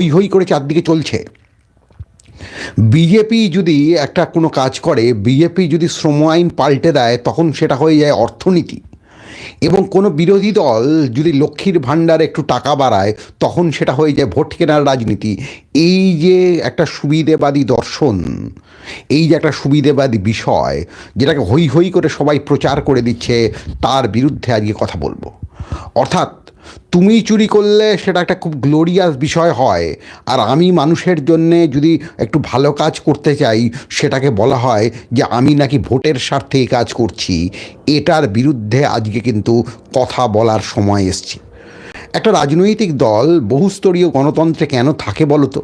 হই হই করে চারদিকে চলছে। বিজেপি যদি একটা কোনো কাজ করে, বিজেপি যদি শ্রম আইন পাল্টে দেয়, তখন সেটা হয়ে যায় অর্থনীতি। এবং কোনো বিরোধী দল যদি লক্ষ্মীর ভাণ্ডারে একটু টাকা বাড়ায়, তখন সেটা হয়ে যায় ভোট কেনার রাজনীতি। এই যে একটা সুবিধেবাদী দর্শন, এই যে একটা সুবিধেবাদী বিষয়, যেটাকে হই হই করে সবাই প্রচার করে দিচ্ছে, তার বিরুদ্ধে আজকে কথা বলব। অর্থাৎ তুমি চুরি করলে সেটা একটা খুব গ্লোরিয়াস বিষয় হয়। আর আমি মানুষের জন্যে যদি একটু ভালো কাজ করতে চাই, সেটাকে বলা হয় যে আমি নাকি ভোটের স্বার্থে এই কাজ করছি। এটার বিরুদ্ধে আজকে কিন্তু কথা বলার সময় এসছে। একটা রাজনৈতিক দল বহুস্তরীয় গণতন্ত্রে কেন থাকে বলো তো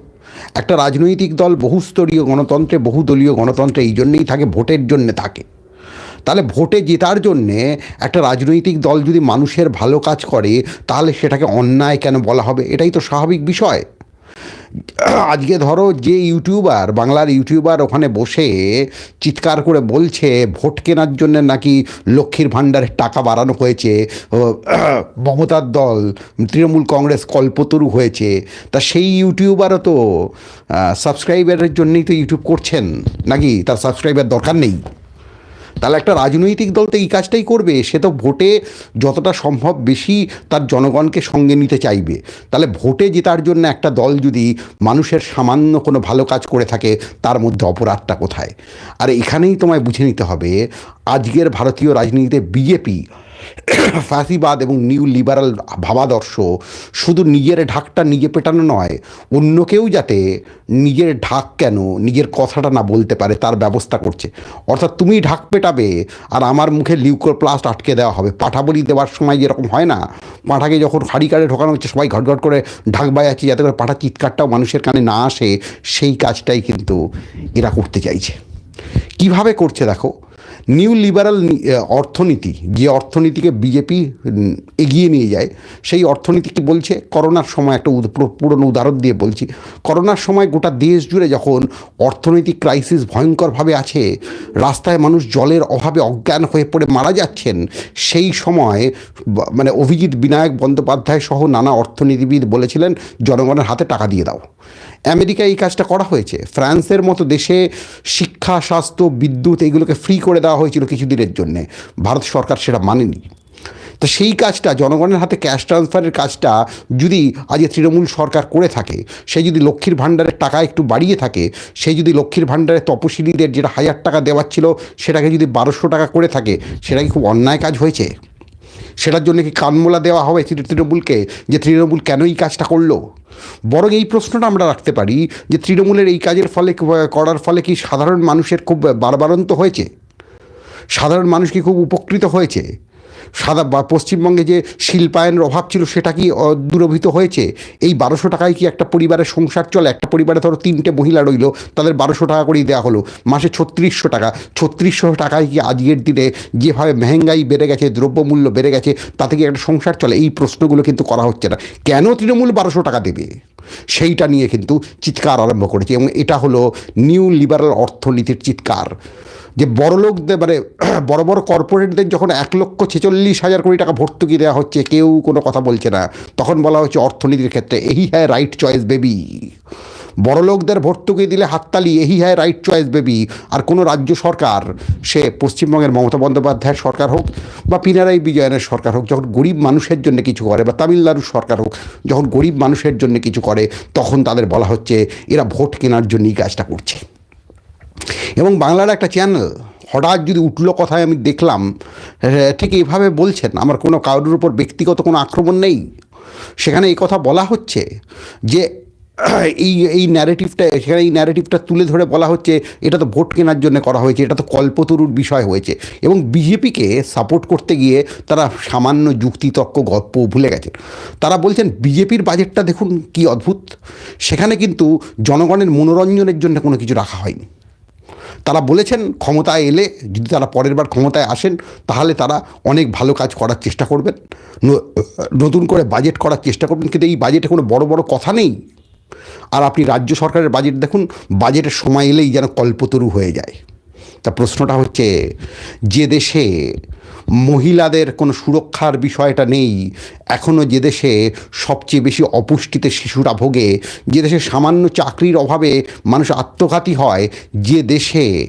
একটা রাজনৈতিক দল বহুস্তরীয় গণতন্ত্রে, বহুদলীয় গণতন্ত্রে এই জন্যেই থাকে, ভোটের জন্যে থাকে। তাহলে ভোটে জেতার জন্যে একটা রাজনৈতিক দল যদি মানুষের ভালো কাজ করে, তাহলে সেটাকে অন্যায় কেন বলা হবে? এটাই তো স্বাভাবিক বিষয়। আজকে ধরো যে ইউটিউবার, বাংলার ইউটিউবার ওখানে বসে চিৎকার করে বলছে, ভোট কেনার জন্য নাকি লক্ষ্মীর ভাণ্ডারের টাকা বাড়ানো হয়েছে মমতার দল, তৃণমূল কংগ্রেস কল্পতরু হয়েছে। তা সেই ইউটিউবারও তো সাবস্ক্রাইবারের জন্যই তো ইউটিউব করছেন, নাকি? তার সাবস্ক্রাইবার দরকার নেই। তাহলে একটা রাজনৈতিক দল তো এই কাজটাই করবে, সে তো ভোটে যতটা সম্ভব বেশি তার জনগণকে সঙ্গে নিতে চাইবে। তাহলে ভোটে জেতার জন্য একটা দল যদি মানুষের সামান্য কোনো ভালো কাজ করে থাকে, তার মধ্যে অপরাধটা কোথায়? আর এখানেই তোমায় বুঝে নিতে হবে, আজকের ভারতীয় রাজনীতিতে বিজেপি ফ্যাসিবাদ এবং নিউ লিবারাল ভাবাদর্শ শুধু নিজের ঢাকটা নিজে পেটানো নয় অন্য কেউ যাতে নিজের ঢাক কেন নিজের কথাটা না বলতে পারে তার ব্যবস্থা করছে। অর্থাৎ তুমি ঢাক পেটাবে আর আমার মুখে লিউকোপ্লাস্ট আটকে দেওয়া হবে। পাঠাবলি দেওয়ার সময় যেরকম হয় না। পাঠাকে যখন হাড়ি কাড়ে ঢোকানো হচ্ছে, সবাই ঘটঘট করে ঢাক বাজাচ্ছে যাতে করে পাঠা চিৎকারটাও মানুষের কানে না আসে। সেই কাজটাই কিন্তু এরা করতে চাইছে। কীভাবে করছে দেখো? নিউ লিবারাল অর্থনীতি, যে অর্থনীতিকে বিজেপি এগিয়ে নিয়ে যায়, সেই অর্থনীতি কি বলছে? করোনার সময় একটা পুরনো উদাহরণ দিয়ে বলছি। করোনার সময় গোটা দেশ জুড়ে যখন অর্থনৈতিক ক্রাইসিস ভয়ঙ্করভাবে আছে, রাস্তায় মানুষ জলের অভাবে অজ্ঞান হয়ে পড়ে মারা যাচ্ছেন, সেই সময় মানে অভিজিৎ বিনায়ক বন্দ্যোপাধ্যায় সহ নানা অর্থনীতিবিদ বলেছিলেন, জনগণের হাতে টাকা দিয়ে দাও। আমেরিকায় এই কাজটা করা হয়েছে। ফ্রান্সের মতো দেশে শিক্ষা, স্বাস্থ্য, বিদ্যুৎ এগুলোকে ফ্রি করে দেওয়া হয়েছিল কিছুদিনের জন্যে। ভারত সরকার সেটা মানেনি। তো সেই কাজটা, জনগণের হাতে ক্যাশ ট্রান্সফারের কাজটা যদি আজকে তৃণমূল সরকার করে থাকে, সে যদি লক্ষ্মীর ভাণ্ডারের টাকা একটু বাড়িয়ে থাকে, সে যদি লক্ষ্মীর ভাণ্ডারে তপশিলীদের যেটা হাজার টাকা দেওয়ার ছিল, সেটাকে যদি বারোশো টাকা করে থাকে, সেটা কি খুব অন্যায় কাজ হয়েছে? সেটার জন্য কি কানমোলা দেওয়া হবে তৃণমূলকে যে তৃণমূল কেন এই কাজটা করল? বরং এই প্রশ্নটা আমরা রাখতে পারি যে তৃণমূলের এই কাজের ফলে করার ফলে কি সাধারণ মানুষের খুব বারবারন্ত হয়েছে? সাধারণ মানুষ কি খুব উপকৃত হয়েছে? সাদা পশ্চিমবঙ্গে যে শিল্পায়নের অভাব ছিল সেটা কি দূরভূত হয়েছে? এই বারোশো টাকায় কি একটা পরিবারের সংসার চলে? একটা পরিবারে ধরো তিনটে মহিলা রইল, তাদের বারোশো টাকা করেই দেওয়া হলো। মাসে ছত্রিশশো টাকা। ছত্রিশশো টাকায় কি আজকের দিনে যেভাবে মেহেঙ্গাই বেড়ে গেছে, দ্রব্যমূল্য বেড়ে গেছে, তাতে কি একটা সংসার চলে? এই প্রশ্নগুলো কিন্তু করা হচ্ছে না। কেন তৃণমূল বারোশো টাকা দেবে? সেইটা নিয়ে কিন্তু চিৎকার আরম্ভ করেছে এবং এটা হলো নিউ লিবারাল অর্থনীতির চিৎকার। যে বড়লোকদের মানে বড় বড় কর্পোরেটদের যখন এক লক্ষ ছেচল্লিশ হাজার কোটি টাকা ভর্তুকি দেওয়া হচ্ছে, কেউ কোনো কথা বলছে না। তখন বলা হচ্ছে অর্থনীতির ক্ষেত্রে, এই হ্যাঁ রাইট চয়েস বেবি বড় লোকদের ভর্তুকি দিলে হাততালি এই হ্যায় রাইট চয়েস বেবি আর কোনো রাজ্য সরকার, সে পশ্চিমবঙ্গের মমতা বন্দ্যোপাধ্যায়ের সরকার হোক বা পিনারাই বিজয়নের সরকার হোক, যখন গরিব মানুষের জন্য কিছু করে বা তামিলনাড়ুর সরকার হোক, যখন গরিব মানুষের জন্য কিছু করে, তখন তাদের বলা হচ্ছে এরা ভোট কেনার জন্যই কাজটা করছে। এবং বাংলার একটা চ্যানেল হঠাৎ যদি উঠল কথায় আমি দেখলাম ঠিক এইভাবে বলছেন, আমার কোনো কারোর উপর ব্যক্তিগত কোনো আক্রমণ নেই। সেখানে এই কথা বলা হচ্ছে যে এই এই ন্যারেটিভটা সেখানে এই ন্যারেটিভটা তুলে ধরে বলা হচ্ছে, এটা তো ভোট কেনার জন্য করা হয়েছে, এটা তো কল্পতরুর বিষয় হয়েছে। এবং বিজেপিকে সাপোর্ট করতে গিয়ে তারা সামান্য যুক্তিতর্ক গল্প ভুলে গেছেন তারা বলছেন বিজেপির বাজেটটা দেখুন কি অদ্ভুত। সেখানে কিন্তু জনগণের মনোরঞ্জনের জন্য কোনো কিছু রাখা হয়নি। তারা বলেছেন, ক্ষমতায় এলে যদি তারা পরের বার ক্ষমতায় আসেন, তাহলে তারা অনেক ভালো কাজ করার চেষ্টা করবেন। নতুন করে বাজেট করার চেষ্টা করবেন। কিন্তু এই বাজেটে কোনো বড় বড় কথা নেই। আর আপনি রাজ্য সরকারের বাজেট দেখুন বাজেটের সময় এলেই যেন কল্পতরু হয়ে যায়। তা প্রশ্নটা হচ্ছে, যে দেশে মহিলাদের কোনো সুরক্ষার বিষয়টা নেই এখনও যে দেশে সবচেয়ে বেশি অপুষ্টিতে শিশুরা ভোগে, যে দেশে সামান্য চাকরির অভাবে মানুষ আত্মঘাতী হয়, যে দেশে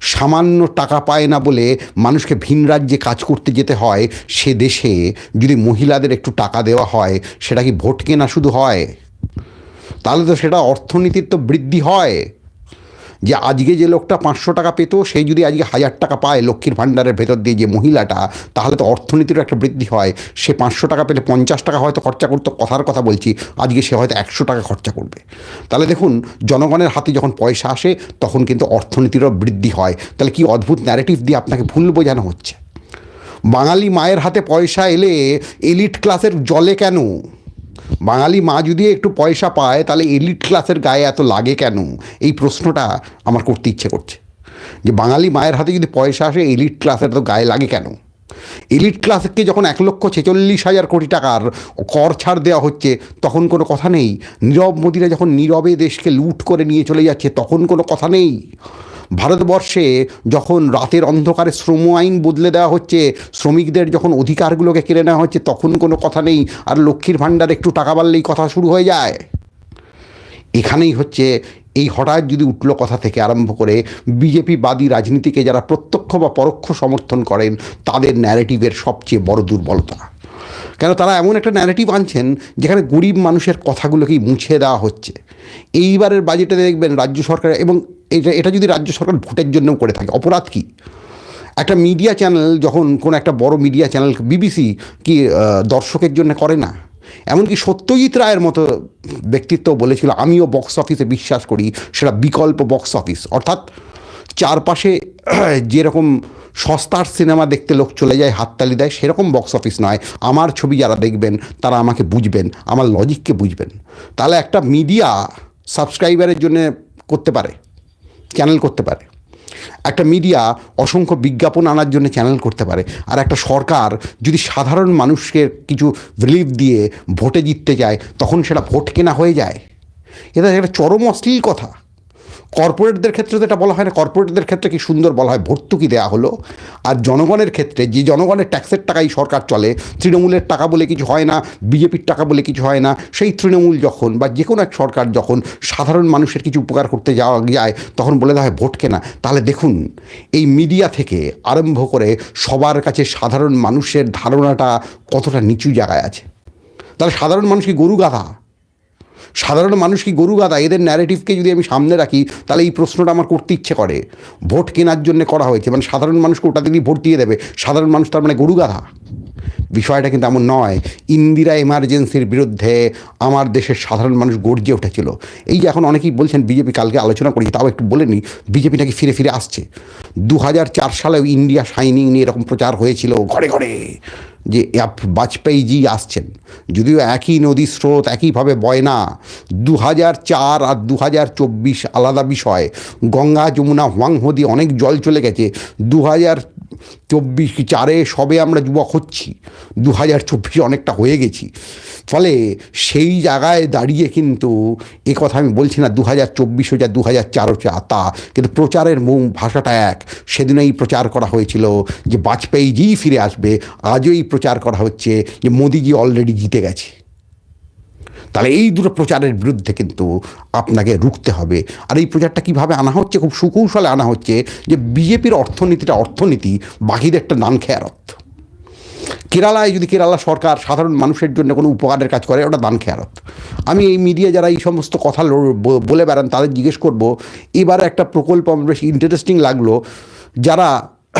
সামান্য টাকা পায় না বলে মানুষকে ভিন রাজ্যে কাজ করতে যেতে হয়, সে দেশে যদি মহিলাদের একটু টাকা দেওয়া হয়, সেটা কি ভোট কেনা শুধু হয়? তাহলে তো সেটা অর্থনীতির তো বৃদ্ধি হয়। যে আজকে যে লোকটা পাঁচশো টাকা পেতো সেই যদি আজকে হাজার টাকা পায় লক্ষ্মীর ভাণ্ডারের ভেতর দিয়ে যে মহিলাটা, তাহলে তো অর্থনীতিরও একটা বৃদ্ধি হয়। সে পাঁচশো টাকা পেলে পঞ্চাশ টাকা হয়তো খরচা করতো, কথার কথা বলছি, আজকে সে হয়তো একশো টাকা খরচা করবে। তাহলে দেখুন, জনগণের হাতে যখন পয়সা আসে, তখন কিন্তু অর্থনীতিরও বৃদ্ধি হয়। তাহলে কি অদ্ভুত ন্যারেটিভ দিয়ে আপনাকে ভুল বোঝানো হচ্ছে? বাঙালি মায়ের হাতে পয়সা এলে এলিট ক্লাসের জলে কেন? বাঙালি মা যদি একটু পয়সা পায়, তাহলে এলিট ক্লাসের গায়ে এত লাগে কেন? এই প্রশ্নটা আমার করতে ইচ্ছে করছে। যে বাঙালি মায়ের হাতে যদি পয়সা আসে এলিট ক্লাসের তো গায়ে লাগে কেন? এলিট ক্লাসকে যখন এক লক্ষ ছেচল্লিশ হাজার কোটি টাকার কর ছাড় দেওয়া হচ্ছে, তখন কোনো কথা নেই। নীরব মোদীরা যখন নীরবে দেশকে লুট করে নিয়ে চলে যাচ্ছে, তখন কোনো কথা নেই। ভারতবর্ষে যখন রাতের অন্ধকারে শ্রম আইন বদলে দেওয়া হচ্ছে, শ্রমিকদের যখন অধিকারগুলোকে কেড়ে নেওয়া হচ্ছে, তখন কোনো কথা নেই, আর লক্ষ্মীর ভাণ্ডার একটু টাকা বাড়লেই কথা শুরু হয়ে যায়। এখানেই হচ্ছে, এই হঠাৎ যদি উঠল কথা থেকে আরম্ভ করে, বিজেপি বাদী রাজনীতিকে যারা প্রত্যক্ষ বা পরোক্ষ সমর্থন করেন, তাদের ন্যারেটিভের সবচেয়ে বড় দুর্বলতা। কেন তারা এমন একটা ন্যারেটিভ আনছেন, যেখানে গরিব মানুষের কথাগুলোকেই মুছে দেওয়া হচ্ছে। এইবারের বাজেটে দেখবেন, রাজ্য সরকার এবং এটা এটা যদি রাজ্য সরকার ভোটের জন্যও করে থাকে, অপরাধ কী? একটা মিডিয়া চ্যানেল যখন কোনো একটা বড় মিডিয়া চ্যানেল বিবিসি কি দর্শকের জন্য করে না? এমনকি সত্যজিৎ রায়ের মতো ব্যক্তিত্ব বলেছিল, আমিও বক্স অফিসে বিশ্বাস করি, সেটা বিকল্প বক্স অফিস অর্থাৎ চারপাশে যেরকম সস্তার সিনেমা দেখতে লোক চলে যায়, হাততালি দেয়, সেরকম বক্স অফিস নয়। আমার ছবি যারা দেখবেন, তারা আমাকে বুঝবেন, আমার লজিককে বুঝবেন। তাহলে একটা মিডিয়া সাবস্ক্রাইবারের জন্য করতে পারে। চ্যানেল করতে পারে। একটা মিডিয়া অসংখ্য বিজ্ঞাপন আনার জন্য চ্যানেল করতে পারে। আর একটা সরকার যদি সাধারণ মানুষকে কিছু রিলিফ দিয়ে ভোটে জিততে যায়, তখন সেটা ভোট কেনা হয়ে যায়। এটা একটা চরম অশ্লীল কথা। কর্পোরেটদের ক্ষেত্রে তো এটা বলা হয় না, কর্পোরেটদের ক্ষেত্রে কি সুন্দর বলা হয়, ভর্তুকি দেওয়া হলো। আর জনগণের ক্ষেত্রে, যে জনগণের ট্যাক্সের টাকাই সরকার চলে, তৃণমূলের টাকা বলে কিছু হয় না, বিজেপির টাকা বলে কিছু হয় না, সেই তৃণমূল যখন বা যে কোনো এক সরকার যখন সাধারণ মানুষের কিছু উপকার করতে যাওয়া যায়, তখন বলে দেওয়া হয় ভোট কেনা। তাহলে দেখুন, এই মিডিয়া থেকে আরম্ভ করে সবার কাছে সাধারণ মানুষের ধারণাটা কতটা নিচু জায়গায় আছে। তাহলে সাধারণ মানুষ কি গরু গাধা সাধারণ মানুষ কি গরু গাদা এদের ন্যারেটিভকে যদি আমি সামনে রাখি, তাহলে এই প্রশ্নটা আমার করতে ইচ্ছে করে। ভোট কেনার জন্য করা হয়েছে। মানে সাধারণ মানুষকে ওটা দিলেই ভোট দিয়ে দেবে। সাধারণ মানুষ তার মানে গরু গাধা। বিষয়টা কিন্তু এমন নয়, ইন্দিরা এমার্জেন্সির বিরুদ্ধে আমার দেশের সাধারণ মানুষ গর্জে উঠেছিল। এই যে এখন অনেকেই বলছেন, বিজেপি কালকে আলোচনা করি তাও একটু বলে নিই, বিজেপি নাকি ফিরে ফিরে আসছে। দু হাজার চার সালেও ইন্ডিয়া শাইনিং নিয়ে এরকম প্রচার হয়েছিল, ঘরে ঘরে। যে বাজপেয়ী বাজপেয়ীজি আসছেন। যদিও একই নদীর স্রোত, একইভাবে বয় না দু হাজার চার আর দু হাজার চব্বিশ আলাদা বিষয়। গঙ্গা, যমুনা হুয়াংহদি অনেক জল চলে গেছে। দু হাজার চব্বিশ চারে সবে আমরা যুবক হচ্ছি। দু হাজার চব্বিশে অনেকটা হয়ে গেছি। ফলে সেই জায়গায় দাঁড়িয়ে কিন্তু এ কথা আমি বলছি না দু হাজার চব্বিশও যা দু হাজার চারও যা তা কিন্তু প্রচারের মূল ভাষাটা এক। সেদিনেই প্রচার করা হয়েছিল যে বাজপেয়ীজি ফিরে আসবে। আজও এই প্রচার করা হচ্ছে যে মোদিজি অলরেডি জিতে গেছে। তাহলে এই দুটো প্রচারের বিরুদ্ধে কিন্তু আপনাকে রুখতে হবে। আর এই প্রচারটা কীভাবে আনা হচ্ছে, খুব সুকৌশলে আনা হচ্ছে যে বিজেপির অর্থনীতিটা অর্থনীতি, বাকিদেরটা নান খেয়ারত। কেরালায় যদি কেরালা সরকার সাধারণ মানুষের জন্য কোনো উপকারের কাজ করে, ওটা দান খেয়ারত। আমি এই মিডিয়া যারা এই সমস্ত কথা বলে বেড়ান, তাদের জিজ্ঞেস করব, এবার একটা প্রকল্প আমার বেশ ইন্টারেস্টিং লাগল। যারা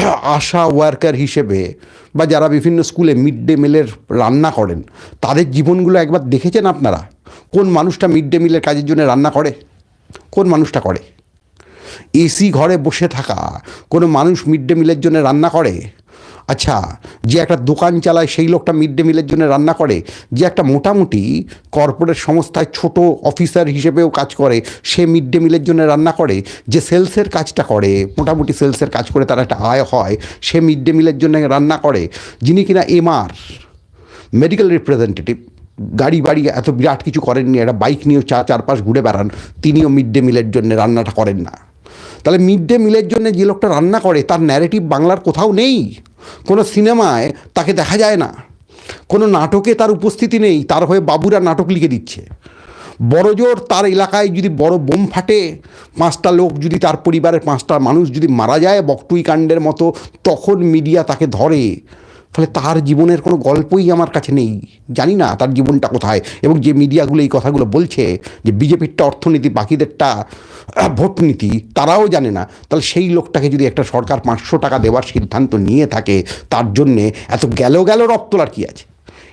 আশা ওয়ার্কার হিসেবে বা যারা বিভিন্ন স্কুলে মিড ডে মিলের রান্না করেন, তাদের জীবনগুলো একবার দেখেছেন আপনারা? কোন মানুষটা মিড ডে মিলের কাজের জন্য রান্না করে? কোন মানুষটা করে? এসি ঘরে বসে থাকা কোনো মানুষ মিড ডে মিলের জন্য রান্না করে? আচ্ছা যে একটা দোকান চালায় সেই লোকটা মিড ডে মিলের জন্য রান্না করে, যে একটা মোটামুটি কর্পোরেট সংস্থায় ছোট অফিসার হিসেবেও কাজ করে, সে মিড ডে মিলের জন্য রান্না করে, যে সেলসের কাজটা করে, মোটামুটি সেলসের কাজ করে তার একটা আয় হয়, সে মিড ডে মিলের জন্য রান্না করে, যিনি কিনা এমআর, মেডিকেল রিপ্রেজেন্টেটিভ, গাড়ি বাড়ি এত বিরাট কিছু করেননি, একটা বাইক নিয়েও চা, চারপাশ ঘুরে বেড়ান, তিনিও মিড ডে মিলের জন্য রান্নাটা করেন না। তাহলে মিড ডে মিলের জন্য যে লোকটা রান্না করে, তার ন্যারেটিভ বাংলার কোথাও নেই। কোনো সিনেমায় তাকে দেখা যায় না। কোনো নাটকে তার উপস্থিতি নেই, তার হয়ে বাবুরা নাটক লিখে দিচ্ছে। বড়জোর তার এলাকায় যদি বড় বোম ফাটে, পাঁচটা লোক যদি তার পরিবারের পাঁচটা মানুষ যদি মারা যায় বকটুই কাণ্ডের মতো, তখন মিডিয়া তাকে ধরে। ফলে তার জীবনের কোনো গল্পই আমার কাছে নেই। জানি না তার জীবনটা কোথায়। এবং যে মিডিয়াগুলো এই কথাগুলো বলছে যে বিজেপিরটা অর্থনীতি, বাকিদেরটা ভোট নীতি তারাও জানে না। তাহলে সেই লোকটাকে যদি একটা সরকার পাঁচশো টাকা দেওয়ার সিদ্ধান্ত নিয়ে থাকে, তার জন্যে এত গেল গেল রব তোলার কী আছে?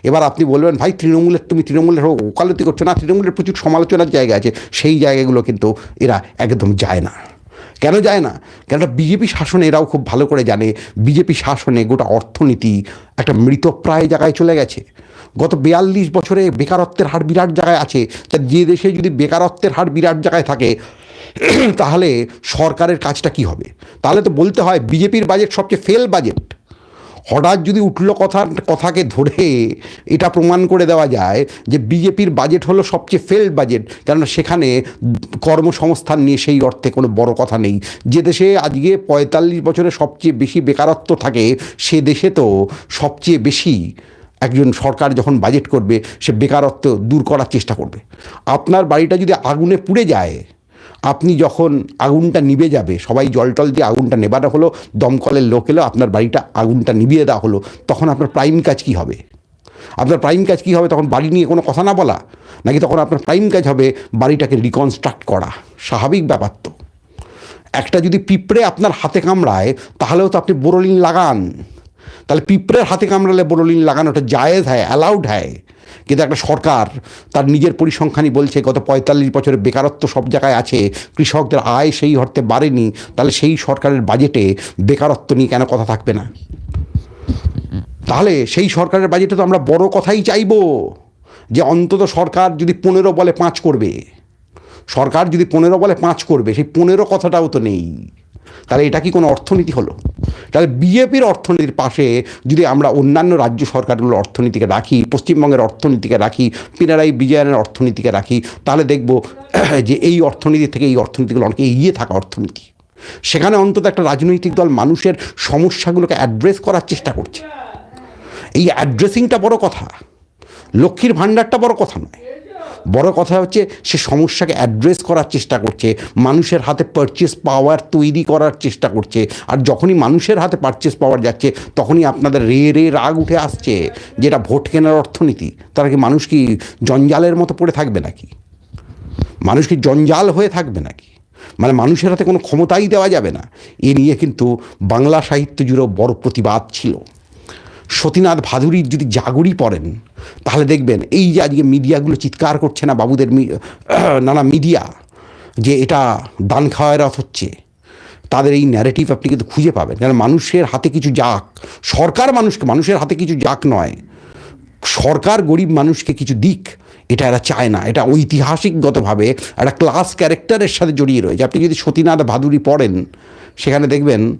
এবার আপনি বলবেন, ভাই, তৃণমূলের, তুমি তৃণমূলের ওকালতি করছ। না, তৃণমূলের প্রচুর সমালোচনার জায়গা আছে। সেই জায়গাগুলো কিন্তু এরা একদম যায় না। কেন যায় না? কেন বিজেপি শাসনে এরাও খুব ভালো করে জানে, বিজেপি শাসনে গোটা অর্থনীতি একটা মৃতপ্রায় জায়গায় চলে গেছে। গত বিয়াল্লিশ বছরে বেকারত্বের হার বিরাট জায়গায় আছে, তা যে দেশে যদি বেকারত্বের হার বিরাট জায়গায় থাকে, তাহলে সরকারের কাজটা কি হবে? তাহলে তো বলতে হয় বিজেপির বাজেট সবচেয়ে ফেল বাজেট হঠাৎ যদি উঠল কথা, কথাকে ধরে এটা প্রমাণ করে দেওয়া যায় যে বিজেপির বাজেট হলো সবচেয়ে ফেল্ড বাজেট কেননা সেখানে কর্মসংস্থান নিয়ে সেই অর্থে কোনো বড় কথা নেই। যে দেশে আজকে পঁয়তাল্লিশ বছরে সবচেয়ে বেশি বেকারত্ব থাকে, সে দেশে তো সবচেয়ে বেশি একজন সরকার যখন বাজেট করবে, সে বেকারত্ব দূর করার চেষ্টা করবে। আপনার বাড়িটা যদি আগুনে পুড়ে যায় আপনি যখন আগুনটা নিভে যাবে, সবাই জল টল দিয়ে আগুনটা নেবানো হলো, দমকলের লোক এলো, আপনার বাড়িটা আগুনটা নিভিয়ে দেওয়া হলো, তখন আপনার প্রাইম কাজ কী হবে? আপনার প্রাইম কাজ কী হবে তখন বাড়ি নিয়ে কোনো কথা না বলা? নাকি তখন আপনার প্রাইম কাজ হবে বাড়িটাকে রিকনস্ট্রাক্ট করা? স্বাভাবিক ব্যাপার তো। একটা যদি পিঁপড়ে আপনার হাতে কামড়ায়, তাহলেও তো আপনি বোরোলিন লাগান। তাহলে পিঁপড়ের হাতে কামড়ালে বোরোলিন লাগানোটা জায়েজ হয় অ্যালাউড হয় কিন্তু একটা সরকার তার নিজের পরিসংখ্যানই বলছে, গত পঁয়তাল্লিশ বছরের বেকারত্ব সব জায়গায় আছে, কৃষকদের আয় সেই অর্থে বাড়েনি, তাহলে সেই সরকারের বাজেটে বেকারত্ব নিয়ে কেন কথা থাকবে না? তাহলে সেই সরকারের বাজেটে তো আমরা বড় কথাই চাইব যে অন্তত সরকার যদি পনেরো বলে পাঁচ করবে। সরকার যদি পনেরো বলে পাঁচ করবে, সেই পনেরো কথাটাও তো নেই। তাহলে এটা কি কোনো অর্থনীতি হলো? তাহলে বিজেপির অর্থনীতির পাশে যদি আমরা অন্যান্য রাজ্য সরকারগুলোর অর্থনীতিকে রাখি, পশ্চিমবঙ্গের অর্থনীতিকে রাখি, পিনারাই বিজয়নের অর্থনীতিকে রাখি, তাহলে দেখব যে এই অর্থনীতি থেকে এই অর্থনীতিগুলো অনেক এগিয়ে থাকা অর্থনীতি। সেখানে অন্তত একটা রাজনৈতিক দল মানুষের সমস্যাগুলোকে অ্যাড্রেস করার চেষ্টা করছে। এই অ্যাড্রেসিংটা বড় কথা। লক্ষ্মীর ভাণ্ডারটা বড় কথা নয়। বড় কথা হচ্ছে সে সমস্যাকে অ্যাড্রেস করার চেষ্টা করছে, মানুষের হাতে পারচেস পাওয়ার তৈরি করার চেষ্টা করছে। আর যখনই মানুষের হাতে পারচেস পাওয়ার যাচ্ছে, তখনই আপনাদের রে রে রাগ উঠে আসছে, যেটা ভোট কেনার অর্থনীতি। তারা কি মানুষ কি জঞ্জালের মতো পড়ে থাকবে নাকি? মানুষ কি জঞ্জাল হয়ে থাকবে নাকি? মানে মানুষের হাতে কোনো ক্ষমতাই দেওয়া যাবে না। এ নিয়ে কিন্তু বাংলা সাহিত্য জুড়েও বড় প্রতিবাদ ছিল। সতীনাথ ভাদুরীর যদি জাগরি পড়েন, তাহলে দেখবেন এই যে আজকে মিডিয়াগুলো চিৎকার করছে না বাবুদের নানা মিডিয়া, যে এটা দান খাওয়ার রথ হচ্ছে, তাদের এই ন্যারেটিভ আপনি কিন্তু খুঁজে পাবেন। যেন মানুষের হাতে কিছু যাক, সরকার মানুষকে, মানুষের হাতে কিছু যাক নয়, সরকার গরিব মানুষকে কিছু দিক, এটা এরা চায় না। এটা ঐতিহাসিকগতভাবে একটা ক্লাস ক্যারেক্টারের সাথে জড়িয়ে রয়েছে। আপনি যদি সতীনাথ ভাদুরী পড়েন, সেখানে দেখবেন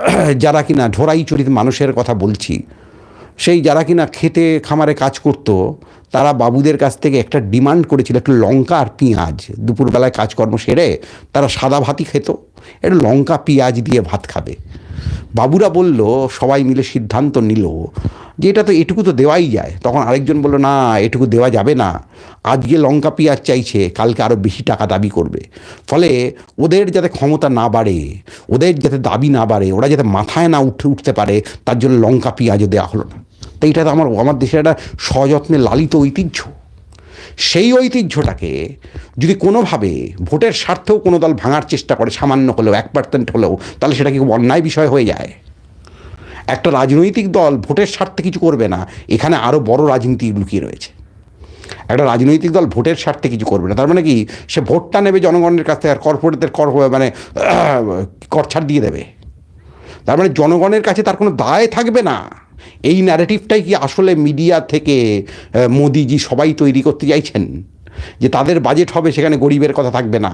যারা কিনা ঢোরাই চরিত মানুষের কথা বলছি সেই যারা কিনা খেতে খামারে কাজ করত তারা বাবুদের কাছ থেকে একটা ডিমান্ড করেছিল, একটু লঙ্কা আর পেঁয়াজ। দুপুরবেলায় কাজকর্ম সেরে তারা সাদা ভাতই খেত, একটু লঙ্কা, পেঁয়াজ দিয়ে ভাত খাবে। বাবুরা বলল, সবাই মিলে সিদ্ধান্ত নিল যে এটা তো এটুকু তো দেওয়াই যায়। তখন আরেকজন বলল, না, এটুকু দেওয়া যাবে না। আজকে লঙ্কা, পেঁয়াজ চাইছে, কালকে আরও বেশি টাকা দাবি করবে। ফলে ওদের যাতে ক্ষমতা না বাড়ে, ওদের যাতে দাবি না বাড়ে, ওরা যাতে মাথায় না উঠে, উঠতে পারে, তার জন্য লঙ্কা, পেঁয়াজও দেওয়া হলো না। তো এটা তো আমার আমার দেশের একটা সযত্নে লালিত ঐতিহ্য। সেই ঐতিহ্যটাকে যদি কোনোভাবে ভোটের স্বার্থেও কোনো দল ভাঙার চেষ্টা করে সামান্য হলেও এক পার্সেন্ট হলেও তাহলে সেটা কি অন্যায় বিষয় হয়ে যায়? একটা রাজনৈতিক দল ভোটের স্বার্থে কিছু করবে না এখানে আরও বড় রাজনীতি লুকিয়ে রয়েছে। একটা রাজনৈতিক দল ভোটের স্বার্থে কিছু করবে না তার মানে কি সে ভোটটা নেবে জনগণের কাছ থেকে আর কর্পোরেটের কর মানে আহ, কর ছাড় দিয়ে দেবে। তার মানে জনগণের কাছে তার কোনো দায় থাকবে না। এই ন্যারেটিভটাই কি আসলে মিডিয়া থেকে মোদিজি সবাই তৈরি করতে চাইছেন? যে তাদের বাজেট হবে, সেখানে গরিবের কথা থাকবে না।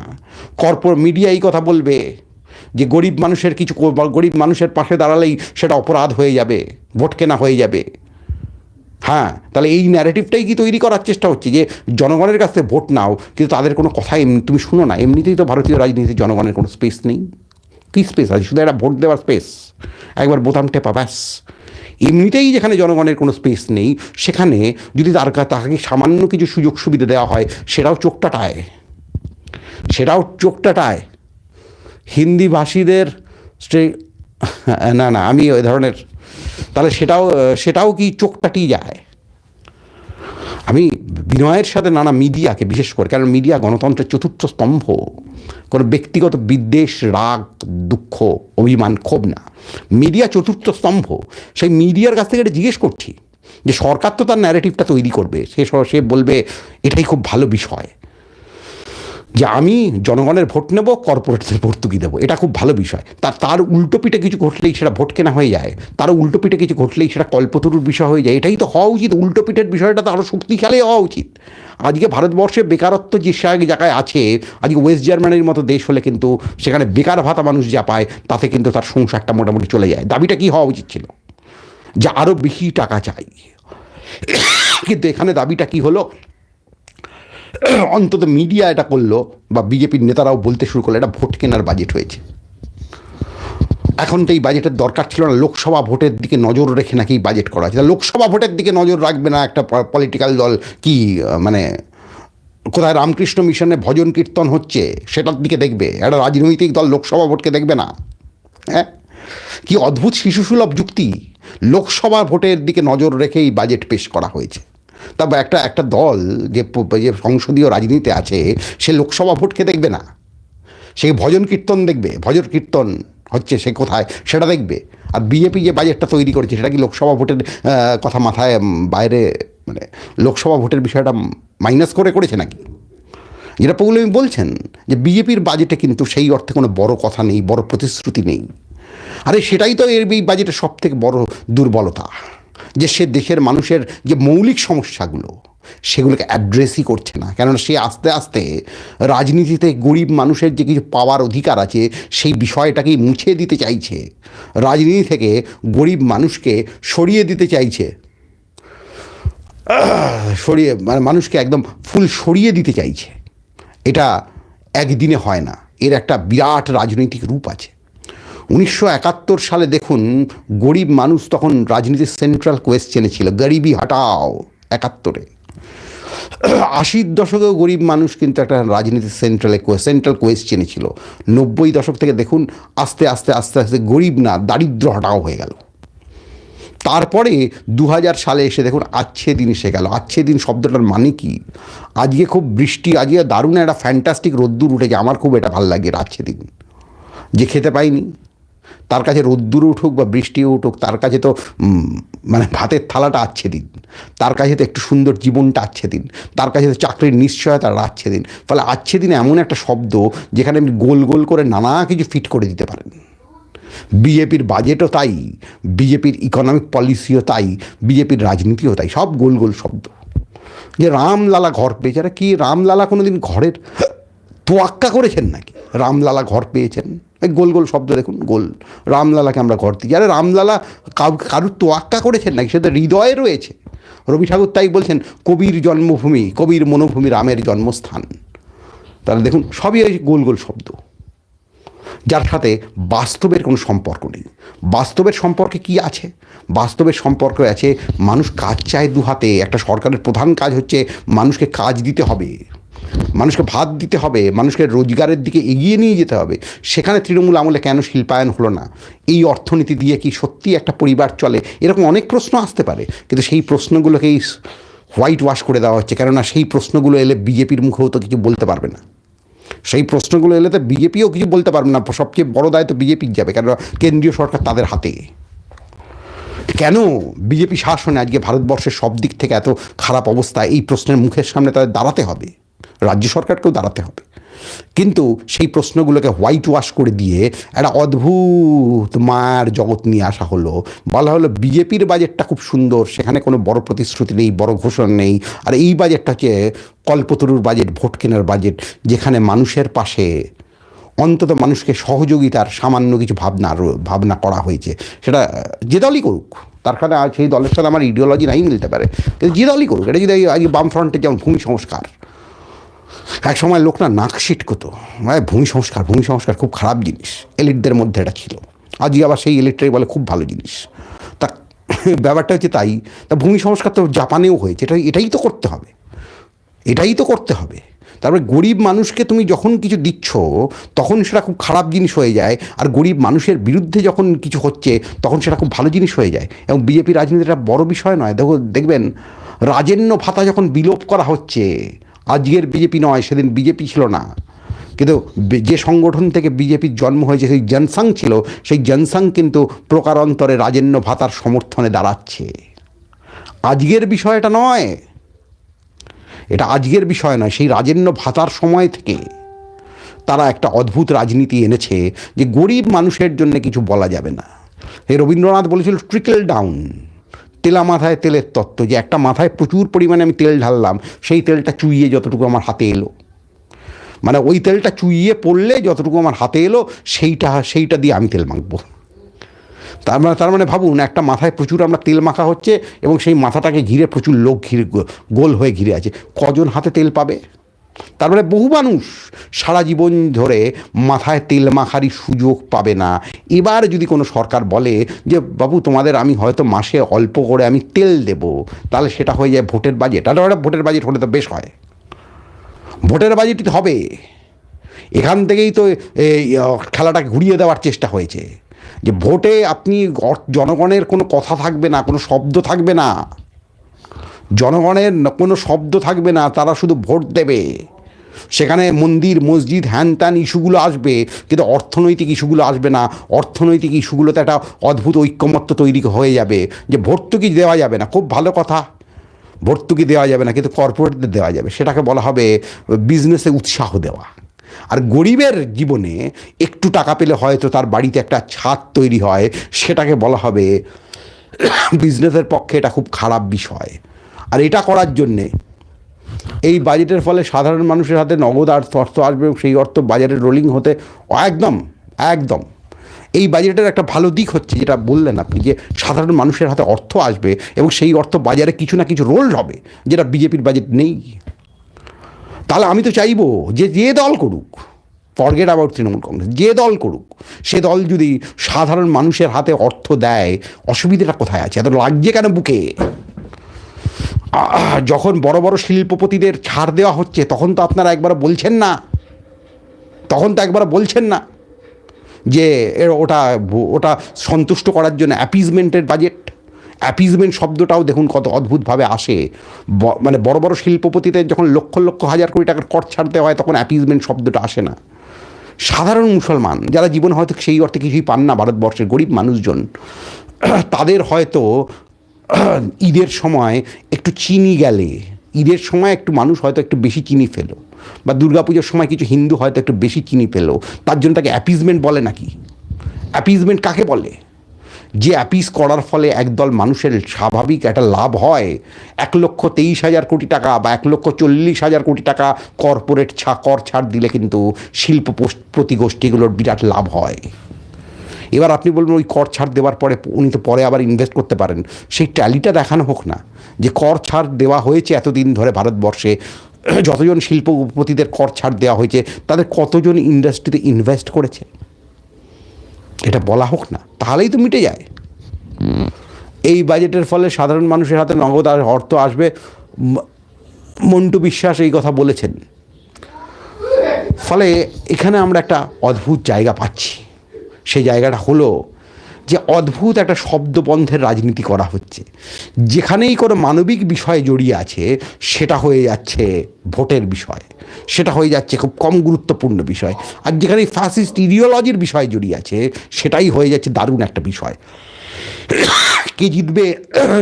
কর্পোর মিডিয়া এই কথা বলবে যে গরিব মানুষের কিছু গরিব মানুষের পাশে দাঁড়ালেই সেটা অপরাধ হয়ে যাবে, ভোট কেনা হয়ে যাবে। হ্যাঁ তাহলে এই ন্যারেটিভটাই কি তৈরি করার চেষ্টা হচ্ছে? যে জনগণের কাছ ভোট নাও, কিন্তু তাদের কোনো কথা এমনি তুমি শুনো না, এমনিতেই তো ভারতীয় রাজনীতিতে জনগণের কোনো স্পেস নেই। কী স্পেস আছে? শুধু একটা ভোট দেওয়ার স্পেস একবার বোতাম টেপা, ব্যাস। এমনিতেই যেখানে জনগণের কোনো স্পেস নেই, সেখানে যদি তার তাকে সামান্য কিছু সুযোগ সুবিধা দেওয়া হয়, সেটাও চোখটাটায় সেটাও চোখটাটায় হিন্দিভাষীদের না না, আমি ওই ধরনের, তাহলে সেটাও সেটাও কি চোখটাটি যায়? আমি বিনয়ের সাথে নানা মিডিয়াকে, বিশেষ করে কারণ মিডিয়া গণতন্ত্রের চতুর্থ স্তম্ভ, কোনো ব্যক্তিগত বিদ্বেষ, রাগ, দুঃখ, অভিমান ক্ষোভ না। মিডিয়া চতুর্থ স্তম্ভ। সেই মিডিয়ার কাছ থেকে এটা জিজ্ঞেস করছি যে সরকার তো তার ন্যারেটিভটা তৈরি করবে। সে সে বলবে, এটাই খুব ভালো বিষয়। যে আমি জনগণের ভোট নেব কর্পোরেটদের ভর্তুকি দেবো। এটা খুব ভালো বিষয়। তার তার উল্টো পিঠে কিছু ঘটলেই সেটা ভোট কেনা হয়ে যায়। তার উল্টো পিঠে কিছু ঘটলেই সেটা কল্পতরুর বিষয় হয়ে যায়। এটাই তো হওয়া উচিত। উল্টো পিঠের বিষয়টা তো আরও শক্তিশালী হওয়া উচিত। আজকে ভারতবর্ষে বেকারত্ব যে জায়গায় আছে, আজকে ওয়েস্ট জার্মানির মতো দেশ হলে কিন্তু সেখানে বেকার ভাতা মানুষ যা পায়, তাতে কিন্তু তার সংসারটা মোটামুটি চলে যায়। দাবিটা কি হওয়া উচিত ছিল? যে আরও বেশি টাকা চাই। কিন্তু এখানে দাবিটা কি হলো? অন্তত মিডিয়া এটা করল বা বিজেপির নেতারাও বলতে শুরু করল, এটা ভোট কেনার বাজেট হয়েছে। এখন তো এই বাজেটের দরকার ছিল না, লোকসভা ভোটের দিকে নজর রেখে নাকি এই বাজেট করা হয়েছে। লোকসভা ভোটের দিকে নজর রাখবে না একটা পলিটিক্যাল দল কি মানে কোথায় রামকৃষ্ণ মিশনে ভজন কীর্তন হচ্ছে, সেটার দিকে দেখবে। একটা রাজনৈতিক দল লোকসভা ভোটকে দেখবে না। হ্যাঁ? কি অদ্ভুত শিশুসুলভ যুক্তি। লোকসভা ভোটের দিকে নজর রেখেই বাজেট পেশ করা হয়েছে। তবে একটা একটা দল যে যে সংসদীয় রাজনীতিতে আছে, সে লোকসভা ভোটকে দেখবে না? সে ভজন কীর্তন দেখবে? ভজন কীর্তন হচ্ছে সে কোথায়? সেটা দেখবে। আর বিজেপি যে বাজেটটা তৈরি করেছে, সেটা কি লোকসভা ভোটের কথা মাথায় বাইরে মানে লোকসভা ভোটের বিষয়টা মাইনাস করে করেছে নাকি? যেটা পৌলমী বলছেন যে বিজেপির বাজেটে কিন্তু সেই অর্থে কোনো বড় কথা নেই, বড় প্রতিশ্রুতি নেই। আরে সেটাই তো এর এই বাজেটের সব থেকে বড় দুর্বলতা। যে সে দেশের মানুষের যে মৌলিক সমস্যাগুলো সেগুলোকে অ্যাড্রেসই করছে না। কেননা সে আস্তে আস্তে রাজনীতিতে গরিব মানুষের যে কিছু পাওয়ার অধিকার আছে, সেই বিষয়টাকেই মুছে দিতে চাইছে। রাজনীতি থেকে গরিব মানুষকে সরিয়ে দিতে চাইছে। সরিয়ে মানে মানুষকে একদম ফুল সরিয়ে দিতে চাইছে। এটা একদিনে হয় না। এর একটা বিরাট রাজনৈতিক রূপ আছে। উনিশশো একাত্তর সালে দেখুন, গরিব মানুষ তখন রাজনীতির সেন্ট্রাল কোয়েশ্চেনে ছিল গরিবি হটাও, একাত্তরে। আশির দশকেও গরিব মানুষ কিন্তু একটা রাজনীতির সেন্ট্রালে সেন্ট্রাল কোয়েশ্চেনে ছিল নব্বই দশক থেকে দেখুন, আস্তে আস্তে আস্তে আস্তে গরিব না, দারিদ্র হটাও হয়ে গেল। তারপরে দু হাজার সালে এসে দেখুন, আচ্ছে দিন এসে গেল। আচ্ছে দিন শব্দটার মানে কি? আজকে খুব বৃষ্টি, আজকে দারুণ একটা ফ্যান্টাস্টিক রোদ্দুর উঠেছে, আমার খুব এটা ভালো লাগে আচ্ছে দিন। যে খেতে পাইনি তার কাছে রোদ্দুর উঠুক বা বৃষ্টি উঠুক, তার কাছে তো মানে ভাতের থালাটা আচ্ছে দিন। তার কাছে তো একটু সুন্দর জীবনটা আচ্ছে দিন। তার কাছে তো চাকরির নিশ্চয়তা আচ্ছে দিন। ফলে আচ্ছে দিন এমন একটা শব্দ যেখানে আপনি গোল গোল করে নানা কিছু ফিট করে দিতে পারেন। বিজেপির বাজেটও তাই, বিজেপির ইকোনমিক পলিসিও তাই, বিজেপির রাজনীতিও তাই, সব গোল গোল শব্দ। যে রামলালা ঘর পেয়েছে কি রামলালা কোনো দিন ঘরের তোয়াক্কা করেছেন নাকি? রামলালা ঘর পেয়েছেন। এই গোল গোল শব্দ দেখুন, গোল। রামলালাকে আমরা ঘর দিই। আরে রামলালা কারুর তোয়াক্কা করেছেন নাকি? সে তো হৃদয়ে রয়েছে। রবি ঠাকুর তাই বলছেন, কবির জন্মভূমি, কবির মনোভূমি রামের জন্মস্থান। তাহলে দেখুন, সবই ওই গোল গোল শব্দ। যার সাথে বাস্তবের কোনো সম্পর্ক নেই। বাস্তবের সম্পর্কে কি আছে? বাস্তবের সম্পর্ক আছে, মানুষ কাজ চায় দু হাতে একটা সরকারের প্রধান কাজ হচ্ছে মানুষকে কাজ দিতে হবে। মানুষকে ভাত দিতে হবে, মানুষকে রোজগারের দিকে এগিয়ে নিয়ে যেতে হবে। সেখানে তৃণমূল আমলে কেন শিল্পায়ন হলো না? এই অর্থনীতি দিয়ে কি সত্যি একটা পরিবার চলে? এরকম অনেক প্রশ্ন আসতে পারে, কিন্তু সেই প্রশ্নগুলোকেই হোয়াইট ওয়াশ করে দেওয়া হচ্ছে। কেননা সেই প্রশ্নগুলো এলে বিজেপির মুখেও তো কিছু বলতে পারবে না। সেই প্রশ্নগুলো এলে তো বিজেপিও কিছু বলতে পারবে না। সবচেয়ে বড় দায়িত্ব বিজেপির যাবে কেন কেন্দ্রীয় সরকার তাদের হাতে। কেন বিজেপি শাসনে আজকে ভারতবর্ষের সব দিক থেকে এত খারাপ অবস্থা? এই প্রশ্নের মুখের সামনে তাদের দাঁড়াতে হবে। রাজ্য সরকারকেও দাঁড়াতে হবে। কিন্তু সেই প্রশ্নগুলোকে হোয়াইট ওয়াশ করে দিয়ে একটা অদ্ভুত মায়ের জগৎ নিয়ে আসা হলো। বলা হলো বিজেপির বাজেটটা খুব সুন্দর, সেখানে কোনো বড় প্রতিশ্রুতি নেই, বড় ঘোষণা নেই। আর এই বাজেটটা হচ্ছে কল্পতরুর বাজেট ভোট কেনার বাজেট যেখানে মানুষের পাশে অন্তত মানুষকে সহযোগিতার সামান্য কিছু ভাবনা ভাবনা করা হয়েছে। সেটা যে দলই করুক, তার কারণে সেই দলের সাথে আমার ইডিওলজি নাই মিলতে পারে। কিন্তু যে দলই করুক, এটা যদি আজকে বামফ্রন্টের যেমন ভূমি সংস্কার এক সময় লোক না নাক সিটকতো। মানে ভূমি সংস্কার ভূমি সংস্কার খুব খারাপ জিনিস। এলিটদের মধ্যে এটা ছিল। আজই আবার সেই এলিটটাই বলে খুব ভালো জিনিস। তা ব্যাপারটা হচ্ছে তাই। তা ভূমি সংস্কার তো জাপানেও হয়েছে। এটা এটাই তো করতে হবে। এটাই তো করতে হবে। তারপরে গরিব মানুষকে তুমি যখন কিছু দিচ্ছ, তখন সেটা খুব খারাপ জিনিস হয়ে যায়। আর গরিব মানুষের বিরুদ্ধে যখন কিছু হচ্ছে, তখন সেটা খুব ভালো জিনিস হয়ে যায়। এবং বিজেপি রাজনীতিটা বড় বিষয় নয়। দেখো, দেখবেন রাজেন্য ভাতা যখন বিলোপ করা হচ্ছে আজকের বিজেপি নয়, সেদিন বিজেপি ছিল না। কিন্তু যে সংগঠন থেকে বিজেপির জন্ম হয়েছে, সেই জনসংঘ ছিল, সেই জনসংঘ কিন্তু প্রকারান্তরে রাজেন্য ভাতার সমর্থনে দাঁড়াচ্ছে। আজকের বিষয়টা নয়। এটা আজকের বিষয় নয়, সেই রাজেন্য ভাতার সময় থেকে তারা একটা অদ্ভুত রাজনীতি এনেছে যে গরিব মানুষের জন্য কিছু বলা যাবে না। এই রবীন্দ্রনাথ বলেছিল ট্রিকল ডাউন তেলা মাথায় তেলের তত্ত্ব যে একটা মাথায় প্রচুর পরিমাণে আমি তেল ঢাললাম, সেই তেলটা চুইয়ে যতটুকু আমার হাতে এলো। মানে ওই তেলটা চুইয়ে পড়লে যতটুকু আমার হাতে এলো, সেইটা সেইটা দিয়ে আমি তেল মাখবো। তার মানে তার মানে ভাবুন, একটা মাথায় প্রচুর আমরা তেল মাখা হচ্ছে এবং সেই মাথাটাকে ঘিরে প্রচুর লোক ঘিরে গোল হয়ে ঘিরে আছে। কজন হাতে তেল পাবে? তার মানে বহু মানুষ সারা জীবন ধরে মাথায় তেল মাখারই সুযোগ পাবে না। এবার যদি কোনো সরকার বলে যে, বাবু, তোমাদের আমি হয়তো মাসে অল্প করে আমি তেল দেব। তাহলে সেটা হয়ে যায় ভোটের বাজেট। তাহলে ওটা ভোটের বাজেট হলে তো বেশ হয়। ভোটের বাজেটই হবে। এখান থেকেই তো খেলাটাকে ঘুরিয়ে দেওয়ার চেষ্টা হয়েছে। যে, ভোটে আপনি জনগণের কোনো কথা থাকবে না, কোনো শব্দ থাকবে না। জনগণের কোনো শব্দ থাকবে না, তারা শুধু ভোট দেবে। সেখানে মন্দির, মসজিদ, হ্যান ত্যান ইস্যুগুলো আসবে, কিন্তু অর্থনৈতিক ইস্যুগুলো আসবে না। অর্থনৈতিক ইস্যুগুলোতে একটা অদ্ভুত ঐক্যমত্য তৈরি হয়ে যাবে, যে ভর্তুকি দেওয়া যাবে না। খুব ভালো কথা। ভর্তুকি দেওয়া যাবে না, কিন্তু কর্পোরেটদের দেওয়া যাবে। সেটাকে বলা হবে বিজনেসে উৎসাহ দেওয়া। আর গরিবের জীবনে একটু টাকা পেলে হয়তো তার বাড়িতে একটা ছাদ তৈরি হয়, সেটাকে বলা হবে বিজনেসের পক্ষে এটা খুব খারাপ বিষয়। আর এটা করার জন্যে। এই বাজেটের ফলে সাধারণ মানুষের হাতে নগদ আর অর্থ আসবে এবং সেই অর্থ বাজারে রোলিং হতে একদম একদম। এই বাজেটের একটা ভালো দিক হচ্ছে যেটা বললেন আপনি যে সাধারণ মানুষের হাতে অর্থ আসবে এবং সেই অর্থ বাজারে কিছু না কিছু রোল হবে, যেটা বিজেপির বাজেট নেই। তাহলে আমি তো চাইব যে যে দল করুক ফরগেট অ্যাবাউট তৃণমূল কংগ্রেস, যে দল করুক, সে দল যদি সাধারণ মানুষের হাতে অর্থ দেয়, অসুবিধাটা কোথায় আছে? এত লাগছে কেন বুকে? যখন বড় বড় শিল্পপতিদের ছাড় দেওয়া হচ্ছে, তখন তো আপনারা একবার বলছেন না। তখন তো একবার বলছেন না যে এর ওটা ওটা সন্তুষ্ট করার জন্য অ্যাপিজমেন্টের বাজেট অ্যাপিজমেন্ট শব্দটাও দেখুন কত অদ্ভুতভাবে আসে। মানে বড় বড় শিল্পপতিদের যখন লক্ষ লক্ষ হাজার কোটি টাকার কর ছাড়তে হয়, তখন অ্যাপিজমেন্ট শব্দটা আসে না। সাধারণ মুসলমান, যারা জীবনে হয়তো সেই অর্থে কিছুই পান না, ভারতবর্ষের গরিব মানুষজন, তাদের হয়তো ঈদের সময় একটু চিনি গেলে, ঈদের সময় একটু মানুষ হয়তো একটু বেশি চিনি ফেলো বা দুর্গাপুজোর সময় কিছু হিন্দু হয়তো একটু বেশি চিনি পেল, তার জন্য তাকে অ্যাপিজমেন্ট বলে নাকি? অ্যাপিজমেন্ট কাকে বলে? যে অ্যাপিস করার ফলে একদল মানুষের স্বাভাবিক একটা লাভ হয়, এক লক্ষ তেইশ হাজার কোটি টাকা বা এক লক্ষ চল্লিশ হাজার কোটি টাকা কর্পোরেট ছা, কর ছাড় দিলে কিন্তু শিল্প প্রতিগোষ্ঠীগুলোর বিরাট লাভ হয়। এবার আপনি বলবেন ওই কর ছাড় দেওয়ার পরে উনি তো পরে আবার ইনভেস্ট করতে পারেন। সেই ট্যালিটা দেখানো হোক না, যে কর ছাড় দেওয়া হয়েছে এতদিন ধরে ভারতবর্ষে, যতজন শিল্পপতিদের কর ছাড় দেওয়া হয়েছে, তাদের কতজন ইন্ডাস্ট্রিতে ইনভেস্ট করেছে? এটা বলা হোক না, তাহলেই তো মিটে যায়। এই বাজেটের ফলে সাধারণ মানুষের হাতে নগদ আর অর্থ আসবে মন্টু বিশ্বাস এই কথা বলেছেন। ফলে এখানে আমরা একটা অদ্ভুত জায়গা পাচ্ছি। সেই জায়গাটা হলো যে অদ্ভুত একটা শব্দবন্ধের রাজনীতি করা হচ্ছে। যেখানেই কোনো মানবিক বিষয় জড়িয়ে আছে, সেটা হয়ে যাচ্ছে ভোটের বিষয়। সেটা হয়ে যাচ্ছে খুব কম গুরুত্বপূর্ণ বিষয়। আর যেখানে ফ্যাসিস্ট ইডিওলজির বিষয় জড়িয়ে আছে, সেটাই হয়ে যাচ্ছে দারুণ একটা বিষয়। কে জিতবে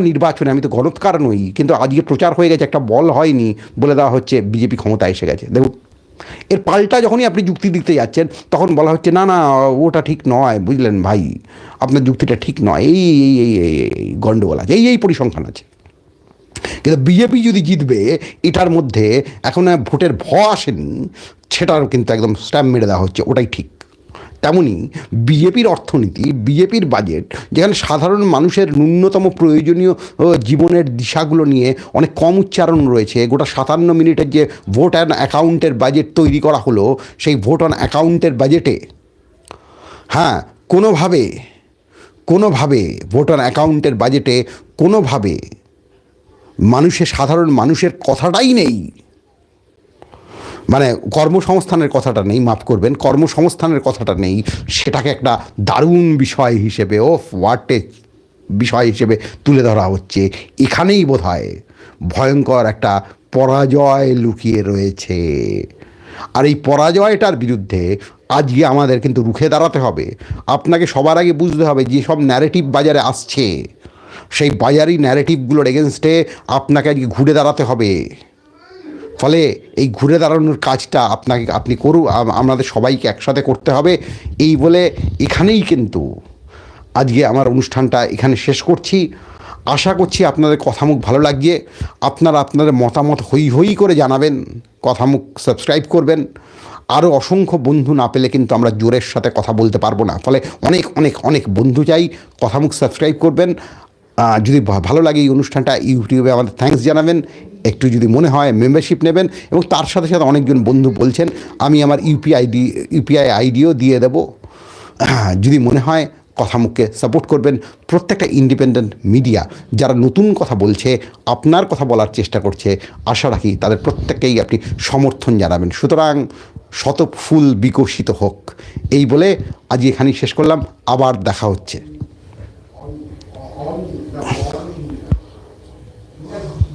নির্বাচনে? আমি তো গণৎকার নই, কিন্তু আজকে প্রচার হয়ে গেছে, একটা বল হয়নি বলে দেওয়া হচ্ছে, বিজেপি ক্ষমতা এসে গেছে। দেখুন এর পাল্টা যখনই আপনি যুক্তি দিতে যাচ্ছেন, তখন বলা হচ্ছে, না না, ওটা ঠিক নয়। বুঝলেন ভাই? আপনার যুক্তিটা ঠিক নয়। এই এই এই এই গণ্ডগোল আছে, এই এই পরিসংখ্যান আছে। কিন্তু বিজেপি যদি জিতবে, এটার মধ্যে এখন ভোটের ভ আসেনি সেটার কিন্তু একদম স্ট্যাম্প মেরে দেওয়া হচ্ছে, ওটাই ঠিক। তেমনি বিজেপির অর্থনীতি, বিজেপির বাজেট যেখানে সাধারণ মানুষের ন্যূনতম প্রয়োজনীয় জীবনের দিশাগুলো নিয়ে অনেক কম উচ্চারণ রয়েছে। গোটা সাতান্ন মিনিটের যে ভোট অ্যান্ড অ্যাকাউন্টের বাজেট তৈরি করা হলো, সেই ভোট অন অ্যাকাউন্টের বাজেটে হ্যাঁ কোনোভাবে কোনোভাবে ভোট অন অ্যাকাউন্টের বাজেটে কোনোভাবে মানুষের, সাধারণ মানুষের কথাটাই নেই। মানে কর্মসংস্থানের কথাটা নেই, মাফ করবেন, কর্মসংস্থানের কথাটা নেই, সেটাকে একটা দারুণ বিষয় হিসেবে ও ওয়ার্টে বিষয় হিসেবে তুলে ধরা হচ্ছে। এখানেই বোধ হয় ভয়ঙ্কর একটা পরাজয় লুকিয়ে রয়েছে। আর এই পরাজয়টার বিরুদ্ধে আজকে আমাদের কিন্তু রুখে দাঁড়াতে হবে। আপনাকে সবার আগে বুঝতে হবে যেসব ন্যারেটিভ বাজারে আসছে, সেই বাজারি ন্যারেটিভগুলোর এগেনস্টে আপনাকে আজকে ঘুরে দাঁড়াতে হবে। ফলে এই ঘুরে দাঁড়ানোর কাজটা আপনাকে, আপনি করু আম- আমাদের সবাইকে একসাথে করতে হবে। এই বলে এখানেই কিন্তু আজকে আমার অনুষ্ঠানটা এখানে শেষ করছি। আশা করছি আপনাদের কথামুখ ভালো লাগছে আপনারা আপনাদের মতামত হই হই করে জানাবেন, কথামুখ সাবস্ক্রাইব করবেন। আরও অসংখ্য বন্ধু না পেলে কিন্তু আমরা জোরের সাথে কথা বলতে পারব না। ফলে অনেক অনেক অনেক বন্ধু চাই, কথামুখ সাবস্ক্রাইব করবেন। যদি ভালো লাগে এই অনুষ্ঠানটা, ইউটিউবে আমাদের থ্যাঙ্কস জানাবেন। একটু যদি মনে হয় মেম্বারশিপ নেবেন এবং তার সাথে সাথে অনেকজন বন্ধু বলছেন, আমি আমার ইউপিআই ডি ইউপিআই আইডিও দিয়ে দেবো। যদি মনে হয় কথা মুখকে সাপোর্ট করবেন প্রত্যেকটা ইন্ডিপেন্ডেন্ট মিডিয়া যারা নতুন কথা বলছে, আপনার কথা বলার চেষ্টা করছে, আশা রাখি তাদের প্রত্যেককেই আপনি সমর্থন জানাবেন। সুতরাং শত ফুল বিকশিত হোক। এই বলে আজ এখানেই শেষ করলাম। আবার দেখা হচ্ছে।